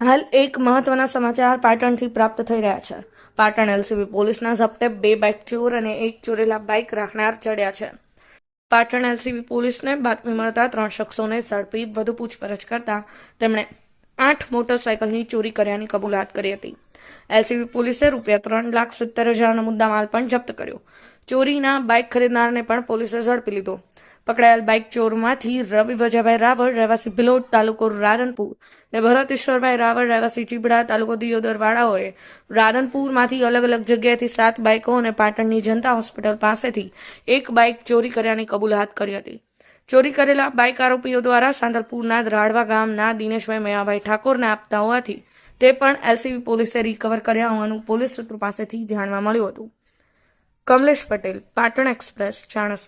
હાલ એક મહત્વના સમાચાર પાટણથી પ્રાપ્ત થઈ રહ્યા છે. પાટણ એલસીબી પોલીસના ઝપટે બે બાઇક ચોર અને એક ચોરેલા બાઇક રાખનાર ચડ્યા છે. પાટણ એલસીબી પોલીસને બાતમી મળતા ત્રણ શખ્સોને ઝડપી વધુ પૂછપરછ કરતા તેમણે આઠ મોટરસાયકલની ચોરી કર્યાની કબૂલાત કરી હતી. એલસીબી પોલીસે રૂપિયા ત્રણ લાખ સિત્તેર હજારનો મુદ્દામાલ પણ જપ્ત કર્યો. ચોરીના બાઇક ખરીદનારને પણ પોલીસે ઝડપી લીધો. પકડાયેલ બાઇક ચોરમાંથી રવિ વજાભાઈ રાવળ, રહેવાસી ભિલોડ તાલુકો રાધનપુર ને ભરત ઈશ્વરભાઈ રાવળ, રહેવાસી ચીબડા તાલુકો દિયોદર વાળાઓએ રાધનપુરમાંથી અલગ અલગ જગ્યાએથી સાત બાઇકો અને પાટણની જનતા હોસ્પિટલ પાસેથી એક બાઇક ચોરી કર્યાની કબૂલાત કરી હતી. ચોરી કરેલા બાઇક આરોપીઓ દ્વારા સાંદલપુરના રાડવા ગામના દિનેશભાઈ મયાભાઈ ઠાકોરને આપતા હોવાથી તે પણ એલસીબી પોલીસે રિકવર કર્યા હોવાનું પોલીસ સૂત્રો પાસેથી જાણવા મળ્યું હતું. કમલેશ પટેલ, પાટણ એક્સપ્રેસ, ચાણસ